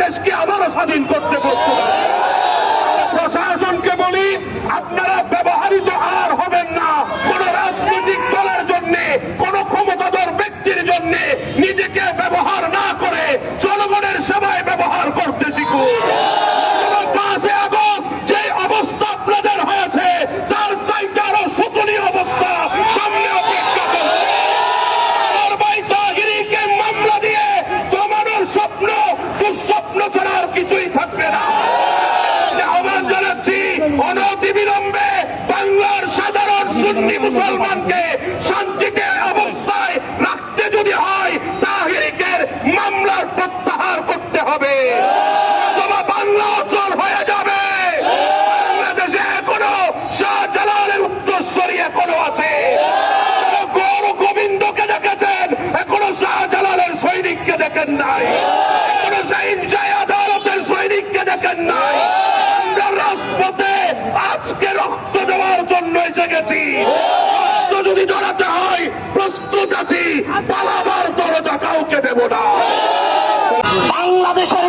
বাংলাদেশকে আবার দেখেন নাই। কোন শহীদ জয় আদালতের সৈনিককে দেখেন নাই। আমরা রাজপথে আজকে রক্ত দেওয়ার জন্য এসে গেছি। রক্ত যদি জড়াতে হয়, প্রস্তুত আছি, পালাবার দরজা কাউকে দেব না। বাংলাদেশের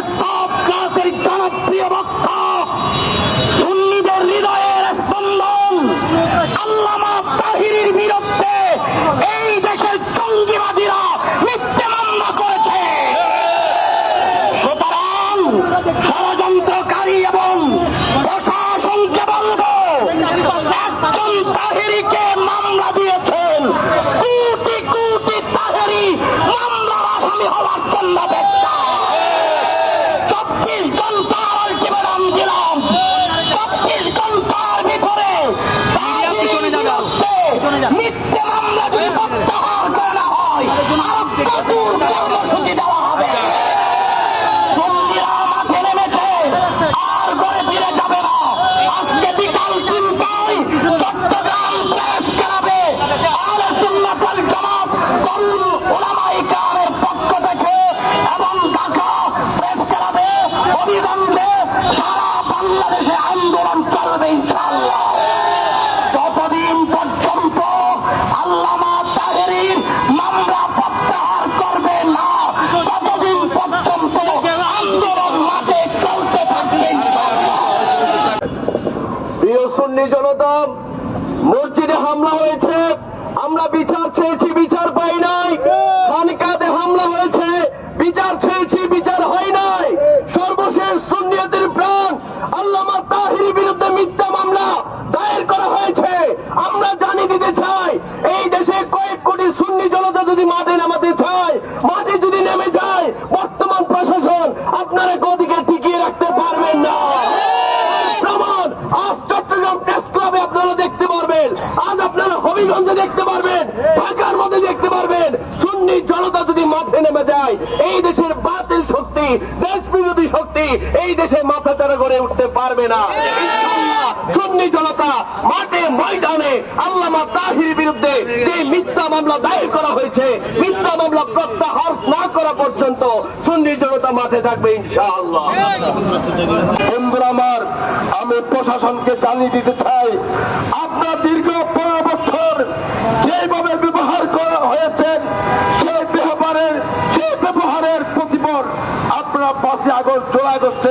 না। সুন্নি জনতা মাঠে ময়দানে আল্লামা তাহির বিরুদ্ধে যে মিথ্যা মামলা দায়ের করা হয়েছে, মিথ্যা মামলা প্রত্যাহার না করা পর্যন্ত সুন্নি জনতা মাঠে থাকবে ইনশাআল্লাহ। আমি প্রশাসনকে জানিয়ে দিতে চাই, আপনার দীর্ঘ পনেরো বছর যেভাবে ব্যবহার করা হয়েছে, সেই ব্যবহারের সেই ব্যবহারের প্রতিপর আপনার পাঁচই আগস্ট, জোলাই আগস্টে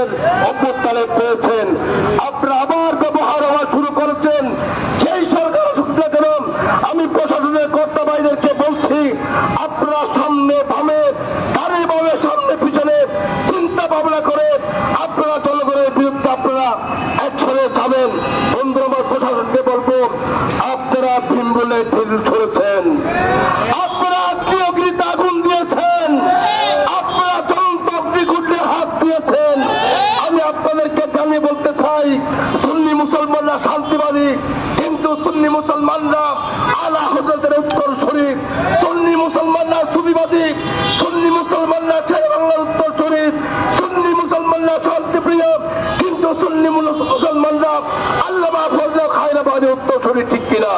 হবে ঠিক কিনা?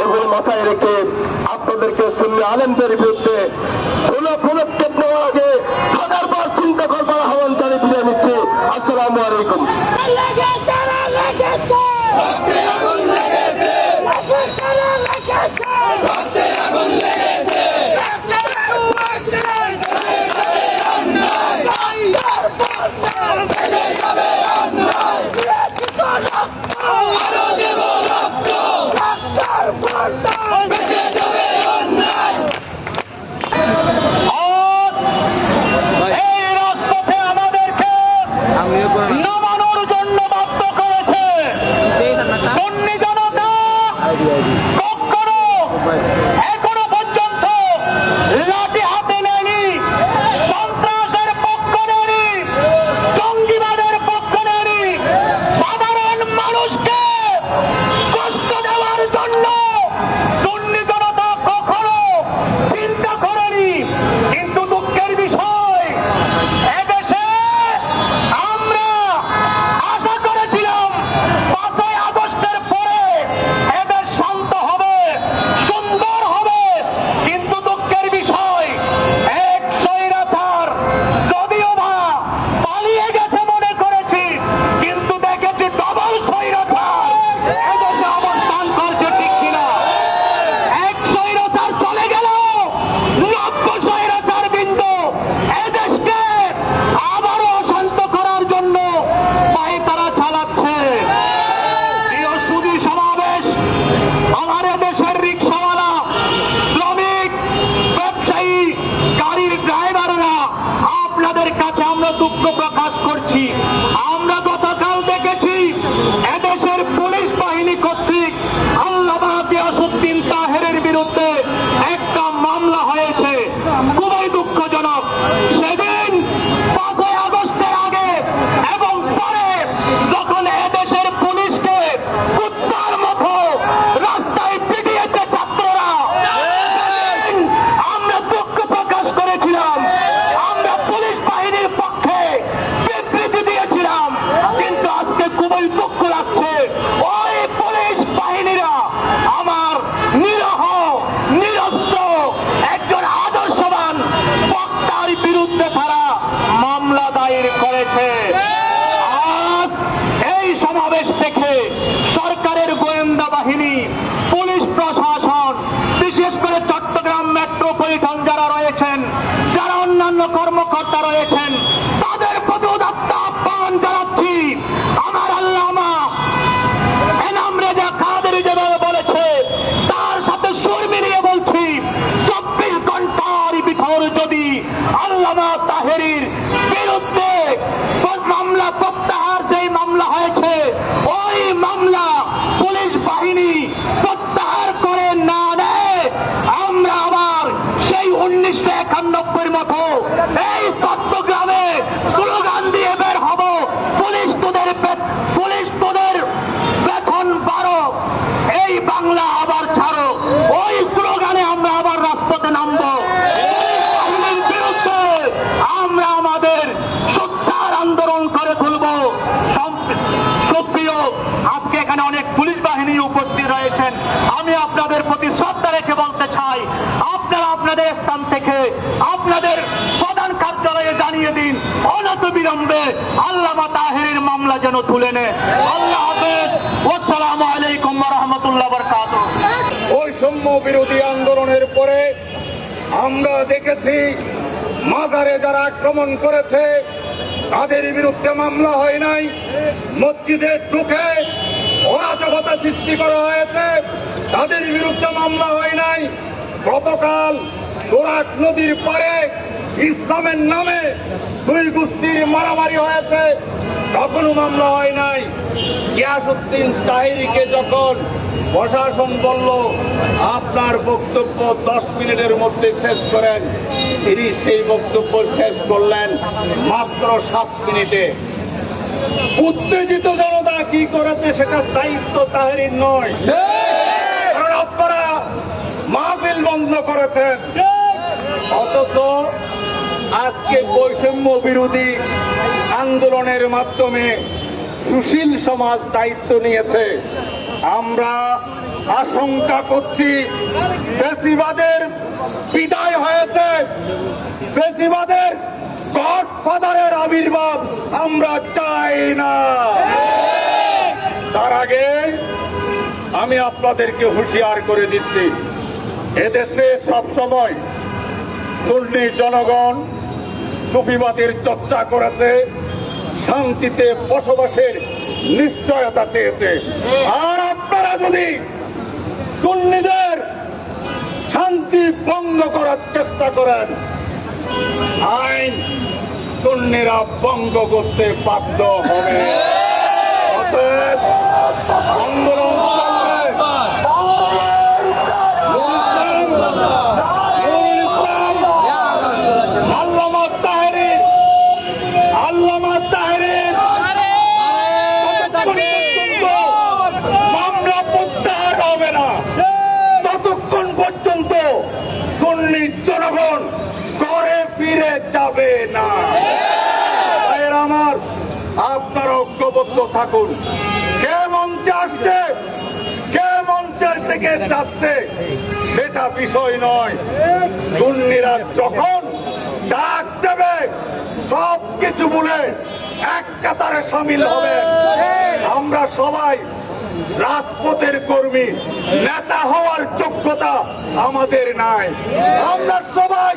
এগুলো মাথায় রেখে আপনাদেরকে শুনলে আলেমদের বিরুদ্ধে কোনো পদক্ষেপ নেওয়ার আগে হাজারবার চিন্তা করবার আহ্বান জানিয়ে দিয়ে নিচ্ছি। আসসালামু আলাইকুম। আগুন লেগেছে। প্রকাশ করছি। তুলে নেয় আল্লাহ হাফেজ। আসসালামু আলাইকুম রহমতুল্লাহ বিরোধী আন্দোলনের পরে আমরা দেখেছি, মাজারে যারা আক্রমণ করেছে, তাদের বিরুদ্ধে মামলা হয় নাই। মসজিদে ঢুকে অরাজকতা সৃষ্টি করা হয়েছে, তাদের বিরুদ্ধে মামলা হয় নাই। গতকাল তোরাক নদীর পারে ইসলামের নামে দুই গোষ্ঠীর মারামারি হয়েছে। তখনও মামলা হয় নাই। গিয়াসুদ্দিন তাহিরিকে যখন প্রশাসন বলল, আপনার বক্তব্য দশ মিনিটের মধ্যে শেষ করেন। তিনি সেই বক্তব্য শেষ করলেন মাত্র সাত মিনিটে। উত্তেজিত জনতা কি করেছে সেটা দায়িত্ব তাহেরির নয়। কারণ আপনারা মাহফিল বন্ধ করেছেন। অথচ আজকে বৈষম্য বিরোধী আন্দোলনের মাধ্যমে সুশীল সমাজ দায়িত্ব নিয়েছে। আমরা আশঙ্কা করছি বেশিবাদের বিদায় হয়েছে। বেশিবাদের গডফাদারের আবির্ভাব আমরা চাই না। তার আগে আমি আপনাদেরকে হুঁশিয়ার করে দিচ্ছি, এদেশে সবসময় সুন্নি জনগণ সুফিবাদের চর্চা করেছে। শান্তিতে বসবাসের নিশ্চয়তা চেয়েছে। আর আপনারা যদি সুন্নিদের শান্তি ভঙ্গ করার চেষ্টা করেন, আইন সুন্নিরা ভঙ্গ করতে বাধ্য হবে। অতএব থাকুন। কে মঞ্চে আসছে? কে মঞ্চের থেকে যাচ্ছে? সেটা বিষয় নয়। সুন্নিরা যখন ডাক দেবে সব কিছু বলে এক কাতারে সামিল হবে। আমরা সবাই রাজপথের কর্মী, নেতা হওয়ার যোগ্যতা আমাদের নাই। আমরা সবাই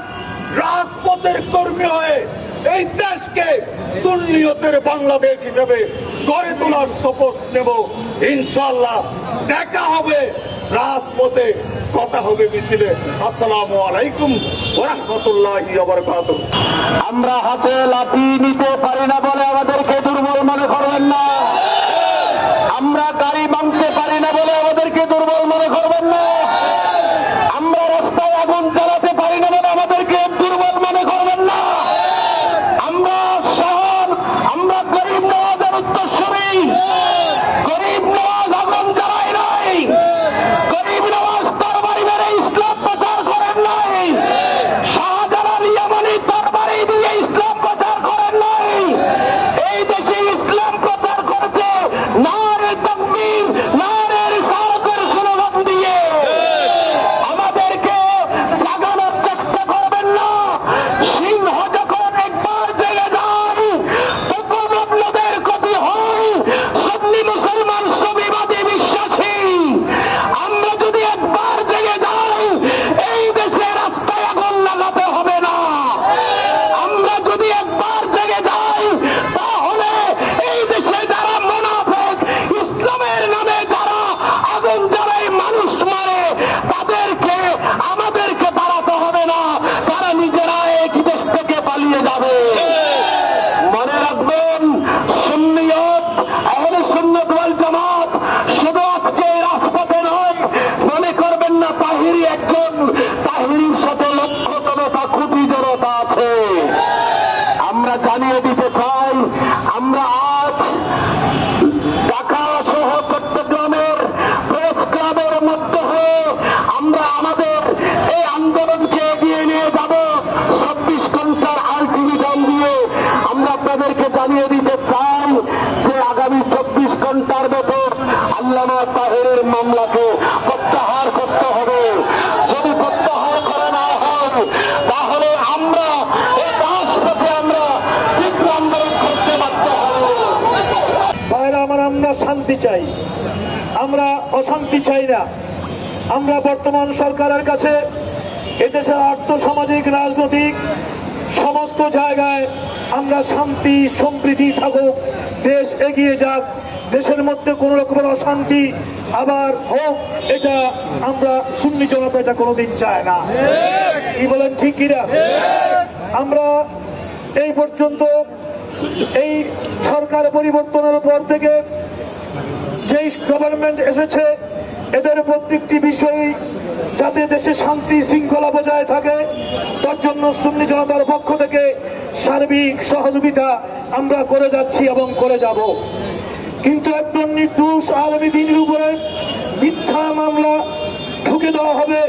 রাজপথের কর্মী হয়ে এই দেশকে সুন্নিয়তের বাংলাদেশ হিসেবে গড়ে তোলার শপথ নেব। ইনশাল্লাহ দেখা হবে, রাজপথে কথা হবে মিছিলে। আসসালামু আলাইকুম ওরহমতুল্লাহি আমরা হাতে লাঠি নিতে পারি না বলে আমাদেরকে দুর্বল মনে করবেন না। আমরা গাড়ি মানতে পারি না বলে আমাদেরকে অশান্তি চাই না। আমরা বর্তমান সরকারের কাছে এদেশের আর্থসামাজিক রাজনৈতিক সমস্ত জায়গায় আমরা শান্তি সম্প্রীতি থাকুক, দেশ এগিয়ে যাক, দেশের মধ্যে কোনো রকমের অশান্তি আবার হোক, এটা আমরা সুন্নি জনতা এটা কোনোদিন চায় না। কি বলেন, ঠিক কিনা? আমরা এই পর্যন্ত এই সরকার পরিবর্তনের পর থেকে যেই গভর্নমেন্ট এসেছে, এদের প্রত্যেকটি বিষয় যাতে দেশে শান্তি শৃঙ্খলা বজায় থাকে, তার জন্য সুন্নি জনতার পক্ষ থেকে সার্বিক সহযোগিতা আমরা করে যাচ্ছি এবং করে যাব। কিন্তু একজন নির্দোষ আলমী দিনের উপরে মিথ্যা মামলা ঠুকে দেওয়া হবে,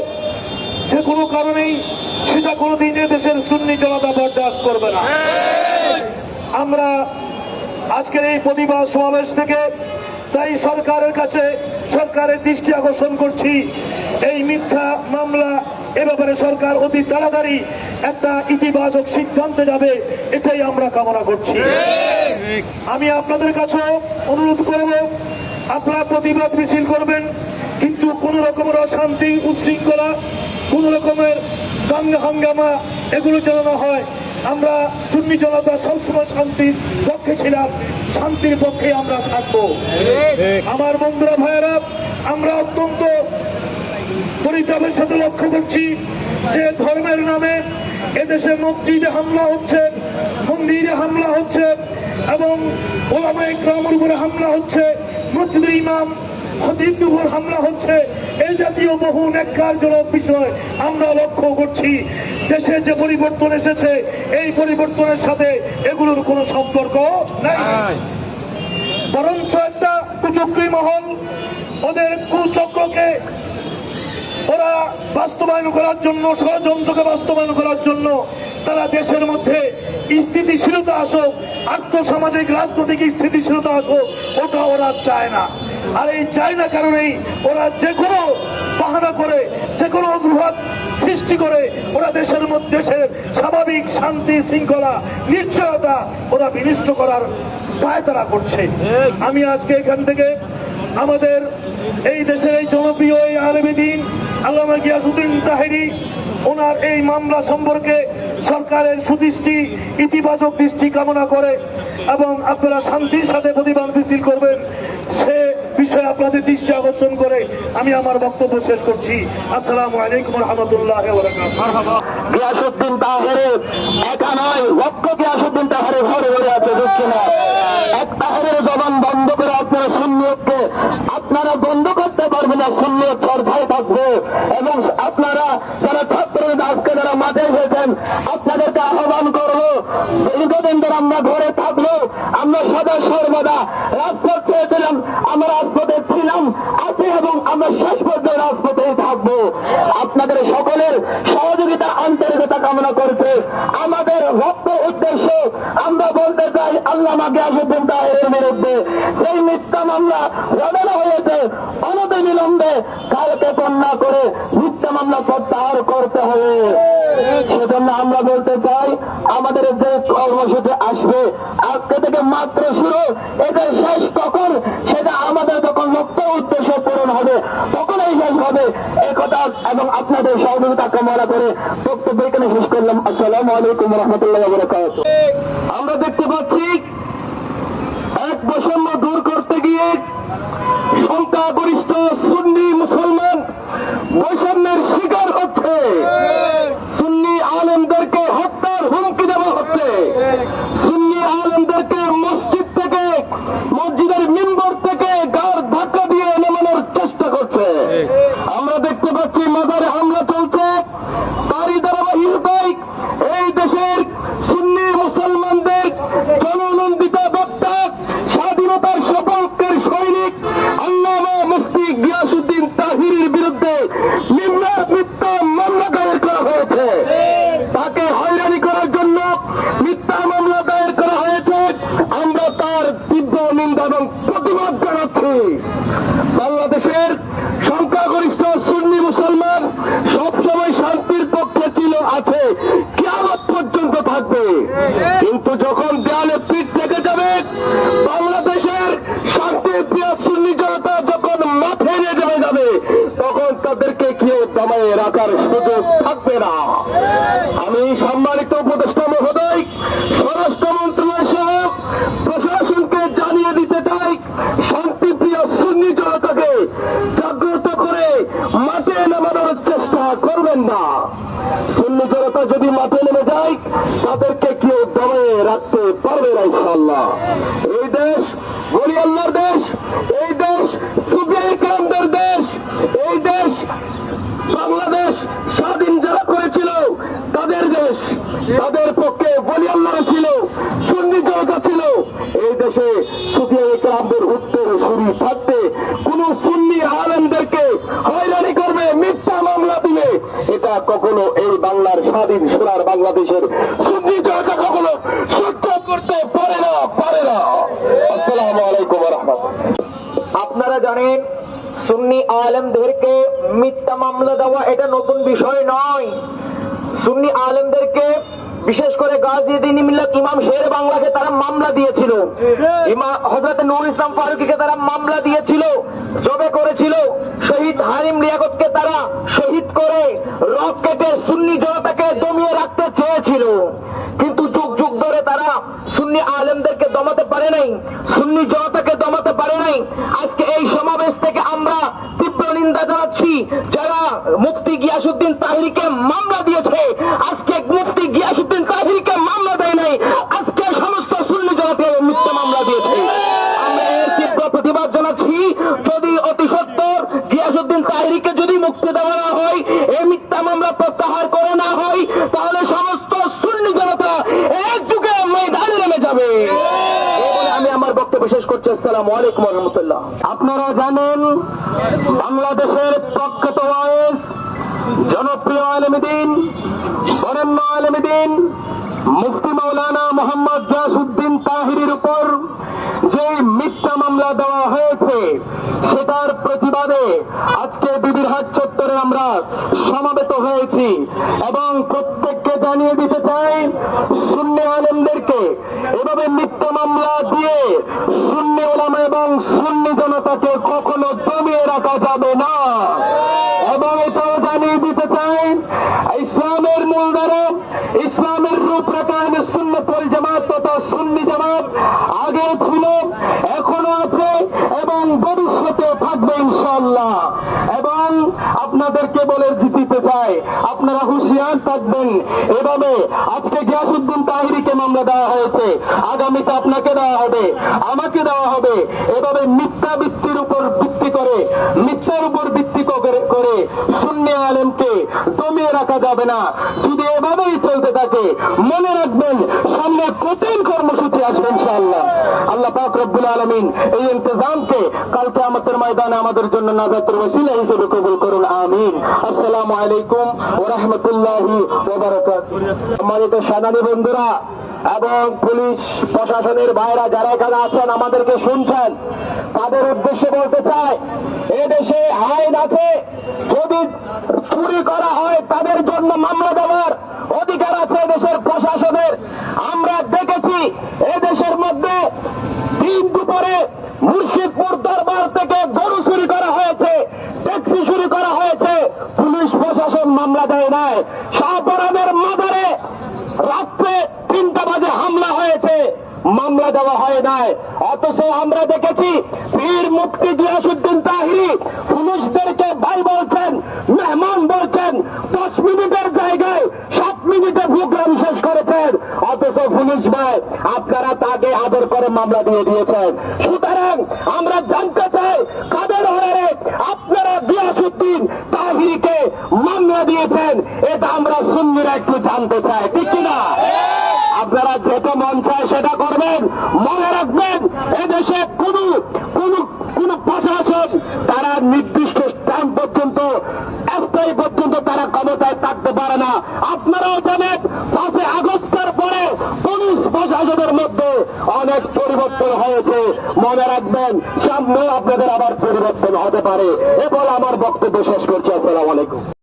যে কোনো কারণেই সেটা কোনোদিন দেশের সুন্নি জনতা বরদাস্ত করবে না। আমরা আজকের এই প্রতিবাদ সমাবেশ থেকে তাই সরকারের কাছে সরকারের দৃষ্টি আকর্ষণ করছি। এই মিথ্যা মামলা এ ব্যাপারে সরকার অতি তাড়াতাড়ি একটা ইতিবাচক সিদ্ধান্তে যাবে, এটাই আমরা কামনা করছি। আমি আপনাদের কাছে অনুরোধ করব, আপনারা প্রতিবাদ মিছিল করবেন, কিন্তু কোন রকমের অশান্তি, উচ্ছৃঙ্খলা, কোন রকমের দাঙ্গা হাঙ্গামা, এগুলো যেন না হয়। আমরা সুন্নি জনতা সবসময় শান্তির পক্ষে ছিলাম শান্তির পক্ষে আমরা থাকব। আমার বন্ধুরা ভাইয়েরা আমরা অত্যন্ত পরিতাপের সাথে লক্ষ্য করছি যে ধর্মের নামে এদেশে মসজিদে হামলা হচ্ছে মন্দিরে হামলা হচ্ছে এবং ওলামা গ্রামের উপরে হামলা হচ্ছে মসজিদের ইমাম খতিবদের উপর হামলা হচ্ছে। এই জাতীয় বহু ন্যাক্কারজনক বিষয় আমরা লক্ষ্য করছি। দেশে যে পরিবর্তন এসেছে এই পরিবর্তনের সাথে এগুলোর কোনো সম্পর্ক নাই। বরঞ্চ একটা কুচক্রী মহল ওদের কুচক্রকে ওরা বাস্তবায়ন করার জন্য ষড়যন্ত্রকে বাস্তবায়ন করার জন্য তারা দেশের মধ্যে স্থিতিশীলতা আসুক আর্থসামাজিক রাজনৈতিক স্থিতিশীলতা আসুক ওটা ওরা চায় না। আর এই চায় না কারণেই ওরা যে কোনো বাহানা করে, যে কোনো অজুহাত সৃষ্টি করে, ওরা দেশের মধ্যে স্বাভাবিক শান্তি শৃঙ্খলা, নিশ্চয়তা ওরা বিনিষ্ট করার পায় তারা করছে। আমি আজকে এখান থেকে আমাদের এই দেশের এই জনপ্রিয় এই আলমী দিন, আল্লামা গিয়াসুদ্দিন তাহেরি, ওনার এই মামলা সম্পর্কে সরকারের সুদৃষ্টি, ইতিবাচক দৃষ্টি কামনা করে এবং আপনারা শান্তির সাথে প্রতিবাদ মিছিল করবেন, সে বিষয় আপনাদের দৃষ্টি আকর্ষণ করে আমি আমার বক্তব্য শেষ করছি। আসসালামু আলাইকুম রহমতুল্লাহ গিয়াসুদ্দিন তাহেরের একা নয় লক্ষ গিয়াসুদ্দিন তাহেরের ঘরে ঘরে আছে বুঝছে না? এক তাহেরের জবান বন্ধ করে আপনারা শূন্যকে আপনারা বন্ধ করতে পারবেন না শূন্য চর্চায় থাকবে। এবং আপনারা যারা ছাত্রদের আজকে যারা মাঠে এসেছেন আপনাদেরকে আহ্বান করব দীর্ঘদিন ধরে আমরা ঘরে থাকল আমরা সদা সর্বদা রাজপথ সহযোগিতা আন্তরিকতা কামনা করছে। আমাদের আমরা বলতে চাই, আল্লাহ গিয়াসুদ্দিন তাহেরের বিরুদ্ধে। সেই মিথ্যা মামলা রদানো হয়েছে, অনতি বিলম্বে কালকে কন্যা করে মিথ্যা মামলা প্রত্যাহার করতে হবে। সেজন্য আমরা বলতে চাই, আমাদের যে কর্মসূচি আসবে, আজকে থেকে মাত্র শুরু, এদের শেষ কখন, সেটা আমাদের যখন লক্ষ্য উদ্দেশ্য পূরণ হবে, তখনই শেষ হবে। একথা এবং আপনাদের সহযোগিতা কামনা করে বক্তব্য এখানে শেষ করলাম। আসসালামু আলাইকুম রহমতুল্লাহ আমরা দেখতে পাচ্ছি। এক বৈষম্য দূর করতে গিয়ে সংখ্যাগরিষ্ঠ সুন্নি মুসলমান বৈষম্যের শিকার হচ্ছে সুন্নি আলেমদেরকে হত্যার হুমকি দেওয়া হচ্ছে সুন্নি আলেমদেরকে মসজিদ থেকে মসজিদের মিম্বর থেকে গার ধাক্কা দিয়ে নামানোর চেষ্টা করছে আমরা দেখতে পাচ্ছি মাজারে হামলা চলছে তারই ধারাবাহিকতায় এই দেশের সুন্নি মুসলমানদের জননন্দিত বক্তা স্বাধীনতার সপক্ষের সৈনিক আল্লামা মুফতি গিয়াসুদ্দিন তাহিরের বিরুদ্ধে নিম্ন মিথ্যা মামলা দায়ের করা হয়েছে তাকে হয়রানি করার জন্য মিথ্যা মামলা দায়ের করা হয়েছে আমরা তার তীব্র নিন্দা এবং প্রতিবাদ জানাচ্ছি বাংলাদেশের সংখ্যাগরিষ্ঠ সুন্নি মুসলমান সবসময় শান্তির পক্ষে ছিল আছে কেয়ামত পর্যন্ত থাকবে কিন্তু যখন দেয়ালে পিঠ থেকে যাবে বাংলাদেশের শান্তি প্রিয় সুন্নি জনতা যখন মাঠে নিয়ে যাবে যাবে তখন তাদেরকে কেউ দমায়ে রাখার সুযোগ থাকবে না। আমি সম্মানিত উপদেষ্টা মহোদয় স্বরাষ্ট্র মন্ত্রণালয় সহ প্রশাসনকে জানিয়ে দিতে চাই, শান্তিপ্রিয় সুন্নি জনতাকে জাগ্রত করে মাঠে নামানোর চেষ্টা করবেন না। সুন্নি জনতা যদি মাঠে নেমে যায়, তাদেরকে কেউ দমে রাখতে পারবে না ইনশাল্লাহ এই দেশ আল্লাহর দেশ, এই দেশ সুবিয়া ইকরামদের দেশ এই দেশ বাংলাদেশ স্বাধীন যারা করেছিল তাদের দেশ তাদের পক্ষে বলি আল্লাহ ছিল সুন্নি জনতা ছিল এই দেশে সুফিয়া ইকরামদের উত্তর সুরি থাকতে কোন সুন্নি আলমদেরকে হয়রানি করবে মিথ্যা মামলা দিবে এটা কখনো এই বাংলার স্বাধীন সোনার বাংলাদেশের জনতা কখনো সহ্য করতে পারে না পারে না। আসসালাম আলাইকুম আপনারা জানেন, সুন্নি আলমদেরকে মিথ্যা মামলা দেওয়া এটা নতুন বিষয় নয়। সুন্নি আলেমদেরকে বিশেষ করে গাজীদিন মিল্লাত ইমাম শের বাংলাকে তারা মামলা দিয়েছিল। ইমাম হজরত নূর ইসলাম ফারুকিকে তারা মামলা দিয়েছিল জবে করেছিল। শহীদ হারিম লিয়াকতকে তারা শহীদ করে রক কেটে সুন্নি জনতাকে দমিয়ে রাখতে চেয়েছিল। ধরে তারা সুন্নি আলেমদেরকে দমাতে পারে নাই, সুন্নি জনতাকে দমাতে পারে নাই। আজকে এই সমাবেশ থেকে আমরা তীব্র নিন্দা জানাচ্ছি, যারা মুফতি গিয়াসুদ্দিন তাহিরিকে মামলা দিয়েছে। আজকে মুফতি গিয়াসুদ্দিন তাহিরিকে মামলা দেয় নাই, আজকে সমস্ত সুন্নি জনতাকে মিথ্যা মামলা দিয়েছে। প্রতিবাদ জানাচ্ছি, যদি অতি সত্তর গিয়াসুদ্দিন তাহিরিকে যদি মুক্তি দেওয়া হয়, এই মিথ্যা মামলা প্রত্যাহার করে না হয় তাহলে সমস্ত সুন্নি জনতা এক যুগে ময়দানে নেমে যাবে এই বলে আমি আমার বক্তব্য শেষ করছি, আসসালামু আলাইকুম রহমতুল্লাহ। আপনারা জানেন, বাংলাদেশের প্রখ্যাত ওয়াইস, জনপ্রিয় আলমদিন বরেণ্য আলমদিন মুফতি মৌলানা মোহাম্মদ গিয়াসুদ্দিন তাহিরের উপর যে মিথ্যা মামলা দেওয়া হয়েছে, সেটার প্রতিবাদে আজকে বিবিরহাট চত্বরে আমরা সমাবেত হয়েছি এবং প্রত্যেককে জানিয়ে দিতে চাই শূন্য আলেমদেরকে এভাবে মিথ্যা মামলা দিয়ে শূন্য ওলামা এবং শূন্য জনতাকে কখনো দমিয়ে রাখা যাবে না। এবং এটাও জানিয়ে দিতে চাই, ইসলামের মূলধারা ইসলামের রূপরেখা সুন্নতল জামাত তথা সুন্নি জামাত আগে ছিল, এখনও আছে এবং ভবিষ্যতে বলে জিতিতে চায় আপনারা হুঁশিয়ার থাকবেন। এভাবে আজকে গিয়াসুদ্দিন তাহিরিকে মামলা দেওয়া হয়েছে। আগামীতে আপনাকে দেওয়া হবে, আমাকে দেওয়া হবে। এভাবে মিথ্যা বৃত্তির উপর করে, মিথ্যার উপর ভিত্তি করে শূন্য আলেমকে দমিয়ে রাখা যাবে না। যদি এভাবেই চলতে থাকে, মনে রাখবেন, সামনে কঠিন কর্মসূচি আসবে ইনশাআল্লাহ। আল্লাহ পাক রব্বুল আলমিন এই ইন্তজামকে কালকে আমাদের ময়দানে আমাদের জন্য নাজাতের ওসিলা হিসেবে কবুল করুন, আমিন। আসসালামু আলাইকুম ও রহমতুল্লাহি সম্মানিত সেনানী বন্ধুরা এবং পুলিশ প্রশাসনের ভাইরা যারা এখানে আছেন, আমাদেরকে শুনছেন। তাদের উদ্দেশ্যে বলতে চাই, এদেশে আইন আছে, যদি চুরি করা হয়, তাদের জন্য মামলা দেওয়ার অধিকার আছে দেশের প্রশাসনের। আমরা দেখেছি, এদেশের মধ্যে দিন দুপুরে মুর্শিদপুর দরবার থেকে গরু চুরি করা হয়েছে ট্যাক্সি চুরি করা হয়েছে পুলিশ প্রশাসন মামলা দেয় নাই শাহপরানের মাজারে রাত্রে তিনটা বাজে হামলা হয়েছে মামলা হয় নাই অথচ আমরা দেখেছি বীর মুক্তি গিয়াসুদ্দিন তাহিরি পুলিশদেরকে ভাই বলছেন, মেহমান বলছেন, দশ মিনিটের জায়গায় সাত মিনিটে প্রোগ্রাম শেষ করেছেন। অথচ পুলিশ ভাই, আপনারা তাকে আদর করে মামলা দিয়ে দিয়েছেন। সুতরাং আমরা জানতে চাই, কাদের অর্ডারে আপনারা গিয়াসুদ্দিন তাহিরিকে মামলা দিয়েছেন, এটা আমরা সুন্নিরা একটু জানতে চাই, ঠিক কিনা আপনারা যেটা মন চায় সেটা করবেন মনে রাখবেন। এদেশে কোন কোন কোন প্রশাসন তারা নির্দিষ্ট টাইম পর্যন্ত, স্থায়ী পর্যন্ত তারা ক্ষমতায় থাকতে পারে না। আপনারাও জানেন পাঁচে আগস্টের পরে পুলিশ প্রশাসনের মধ্যে অনেক পরিবর্তন হয়েছে। মনে রাখবেন, সামনেও আপনাদের আবার পরিবর্তন হতে পারে। এ বলে আমার বক্তব্য শেষ করছি। আসসালামু আলাইকুম।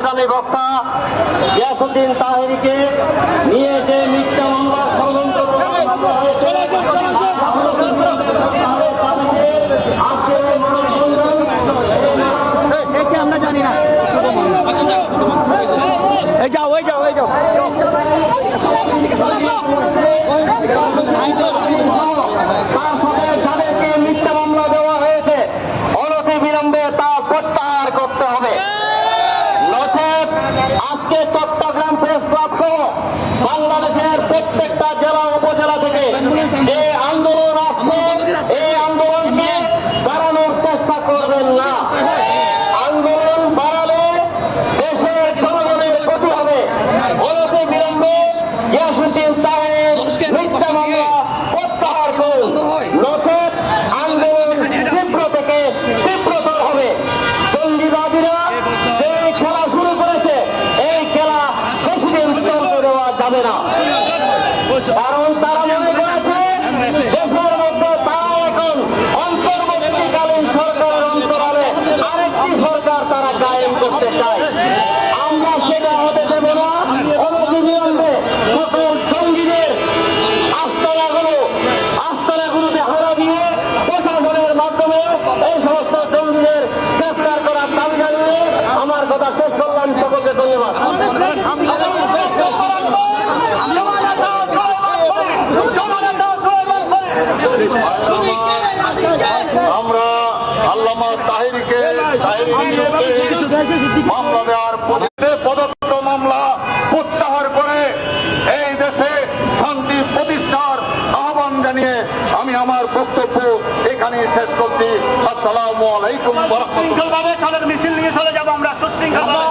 ইসলামী বক্তা গিয়াসুদ্দিন তাহিরিকে নিয়ে যে মিথ্যা মামলা ষড়যন্ত্র আমরা মিথ্যা মামলা দেওয়া হয়েছে অনতি বিলম্বে তা প্রত্যাহার করতে হবে নচেত আজকে চট্টগ্রাম প্রেস ক্লাব বাংলাদেশের প্রত্যেকটা জেলা উপজেলা থেকে যে প্রত্যাহার করে এই দেশে শান্তি প্রতিষ্ঠার আহ্বান জানিয়ে আমি আমার বক্তব্য এখানে শেষ করছি আসসালামু আলাইকুম রাহমাতুল্লাহ মিছিল নিয়ে চলে যাব, আমরা সুশৃঙ্খল!